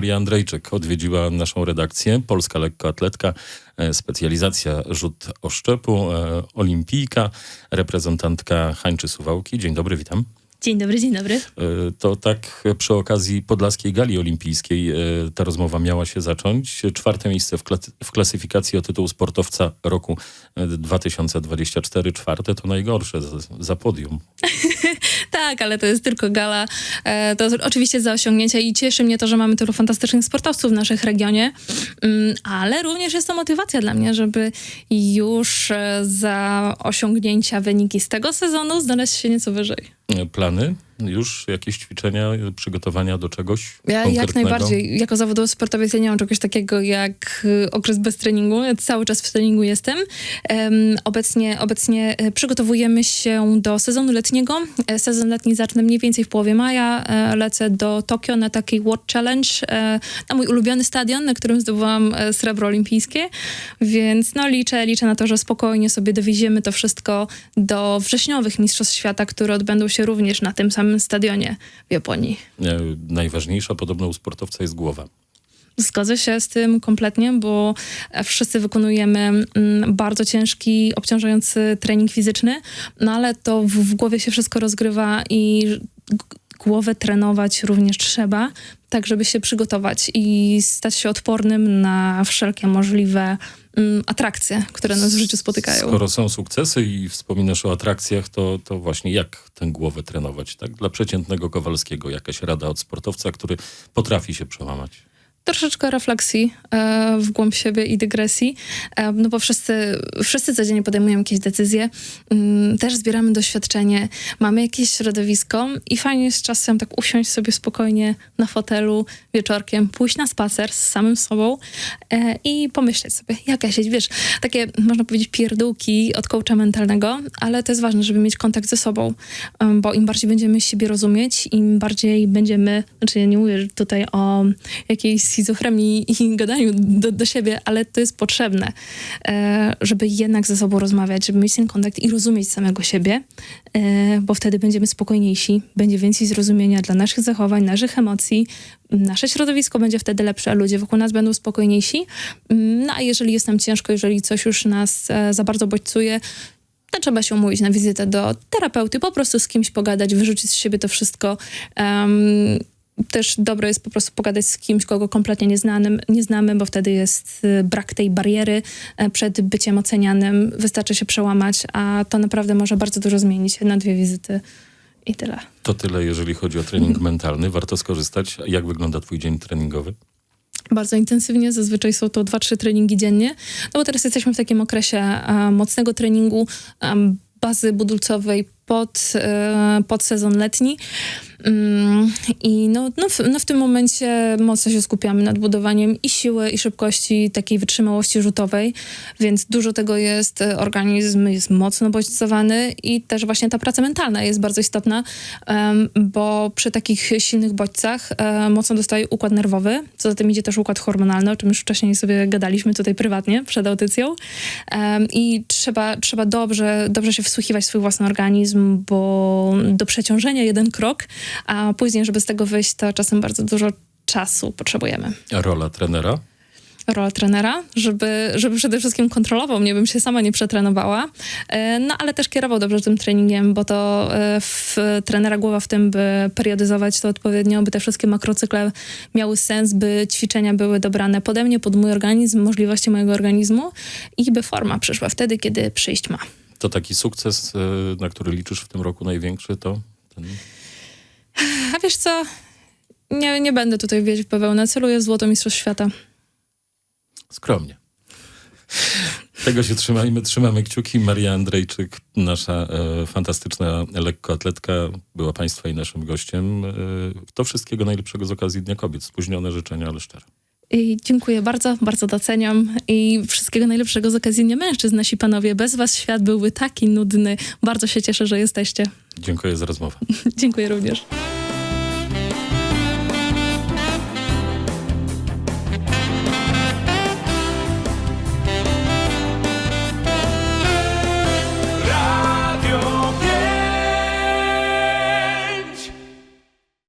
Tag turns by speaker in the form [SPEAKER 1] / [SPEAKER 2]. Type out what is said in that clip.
[SPEAKER 1] Maria Andrejczyk odwiedziła naszą redakcję. Polska lekkoatletka, e, specjalizacja rzut oszczepu, e, olimpijka, reprezentantka Hańczy Suwałki. Dzień dobry, witam.
[SPEAKER 2] Dzień dobry, dzień dobry.
[SPEAKER 1] E, To tak przy okazji Podlaskiej Gali Olimpijskiej ta rozmowa miała się zacząć. Czwarte miejsce w, kla- w klasyfikacji o tytuł sportowca roku e, 2024. Czwarte to najgorsze za, za podium.
[SPEAKER 2] Tak, ale to jest tylko gala. E, To oczywiście za osiągnięcia i cieszy mnie to, że mamy tylu fantastycznych sportowców w naszych regionie, Mm, ale również jest to motywacja dla mnie, żeby już e, za osiągnięcia wyniki z tego sezonu znaleźć się nieco wyżej.
[SPEAKER 1] E, Plany? Już jakieś ćwiczenia, przygotowania do czegoś
[SPEAKER 2] Ja jak najbardziej. Jako zawodowy sportowiec ja nie mam czegoś takiego jak y, okres bez treningu. Ja cały czas w treningu jestem. Em, obecnie, obecnie e, przygotowujemy się do sezonu letniego. E, Sezon letni zacznę mniej więcej w połowie maja. E, Lecę do Tokio na taki World Challenge, na mój ulubiony stadion, na którym zdobyłam srebro olimpijskie. Więc no liczę, liczę na to, że spokojnie sobie dowieziemy to wszystko do wrześniowych Mistrzostw Świata, które odbędą się również na tym samym stadionie w Japonii.
[SPEAKER 1] Najważniejsza podobno u sportowca jest głowa.
[SPEAKER 2] Zgodzę się z tym kompletnie, bo e, wszyscy wykonujemy mm, bardzo ciężki, obciążający trening fizyczny, no ale to w, w głowie się wszystko rozgrywa i głowę trenować również trzeba, tak żeby się przygotować i stać się odpornym na wszelkie możliwe mm, atrakcje, które nas w życiu spotykają.
[SPEAKER 1] Skoro są sukcesy i wspominasz o atrakcjach, to, to właśnie jak tę głowę trenować? Tak? Dla przeciętnego Kowalskiego jakaś rada od sportowca, który potrafi się przełamać.
[SPEAKER 2] Troszeczkę refleksji e, w głąb siebie i dygresji, e, no bo wszyscy, wszyscy codziennie podejmujemy jakieś decyzje, mm, też zbieramy doświadczenie, mamy jakieś środowisko i fajnie jest czasem tak usiąść sobie spokojnie na fotelu wieczorkiem, pójść na spacer z samym sobą e, i pomyśleć sobie, jak ja się, wiesz, takie można powiedzieć pierdółki od coacha mentalnego, ale to jest ważne, żeby mieć kontakt ze sobą, em, bo im bardziej będziemy siebie rozumieć, im bardziej będziemy, znaczy ja nie mówię tutaj o jakiejś schizofrenii i gadaniu do, do siebie, ale to jest potrzebne, e, żeby jednak ze sobą rozmawiać, żeby mieć ten kontakt i rozumieć samego siebie, e, bo wtedy będziemy spokojniejsi, będzie więcej zrozumienia dla naszych zachowań, naszych emocji, nasze środowisko będzie wtedy lepsze, a ludzie wokół nas będą spokojniejsi. Mm, No a jeżeli jest nam ciężko, jeżeli coś już nas e, za bardzo bodźcuje, to trzeba się umówić na wizytę do terapeuty, po prostu z kimś pogadać, wyrzucić z siebie to wszystko. Em, też dobre jest po prostu pogadać z kimś, kogo kompletnie nie, znanym, nie znamy, bo wtedy jest y, brak tej bariery e, przed byciem ocenianym. Wystarczy się przełamać, a to naprawdę może bardzo dużo zmienić. Jedna, dwie wizyty i tyle.
[SPEAKER 1] To tyle, jeżeli chodzi o trening mentalny. Warto skorzystać. Jak wygląda twój dzień treningowy?
[SPEAKER 2] bardzo intensywnie. Zazwyczaj są to 2-3 treningi dziennie. No bo teraz jesteśmy w takim okresie e, mocnego treningu, em, bazy budulcowej pod, e, pod sezon letni. Mm, I no, no, w, no w tym momencie mocno się skupiamy nad budowaniem i siły, i szybkości, takiej wytrzymałości rzutowej, więc dużo tego jest. e, Organizm jest mocno bodźcowany i też właśnie ta praca mentalna jest bardzo istotna, bo przy takich silnych bodźcach e, mocno dostaje układ nerwowy, co za tym idzie też układ hormonalny, o czym już wcześniej sobie gadaliśmy tutaj prywatnie przed audycją. I trzeba, trzeba dobrze, dobrze się wsłuchiwać w swój własny organizm, bo do przeciążenia jeden krok, a później, żeby z tego wyjść, to czasem bardzo dużo czasu potrzebujemy.
[SPEAKER 1] A rola trenera?
[SPEAKER 2] Rola trenera, żeby, żeby przede wszystkim kontrolował mnie, bym się sama nie przetrenowała, E, no ale też kierował dobrze tym treningiem, bo to e, w trenera głowa w tym, by periodyzować to odpowiednio, by te wszystkie makrocykle miały sens, by ćwiczenia były dobrane pode mnie, pod mój organizm, możliwości mojego organizmu i by forma przyszła wtedy, kiedy przyjść ma.
[SPEAKER 1] To taki sukces, e, na który liczysz w tym roku największy, to ten...
[SPEAKER 2] Wiesz co? Nie, nie będę tutaj wieść w bawełnę. Celuję w złoto Mistrzostw Świata.
[SPEAKER 1] Skromnie. Tego się trzymajmy, trzymamy kciuki. Maria Andrejczyk, nasza e, fantastyczna lekkoatletka, była Państwa i naszym gościem. E, to wszystkiego najlepszego z okazji Dnia Kobiet. Spóźnione życzenia, ale szczere.
[SPEAKER 2] I dziękuję bardzo, bardzo doceniam i wszystkiego najlepszego z okazji Dnia Mężczyzn, nasi panowie. Bez was świat byłby taki nudny. Bardzo się cieszę, że jesteście.
[SPEAKER 1] Dziękuję za rozmowę.
[SPEAKER 2] Dziękuję również.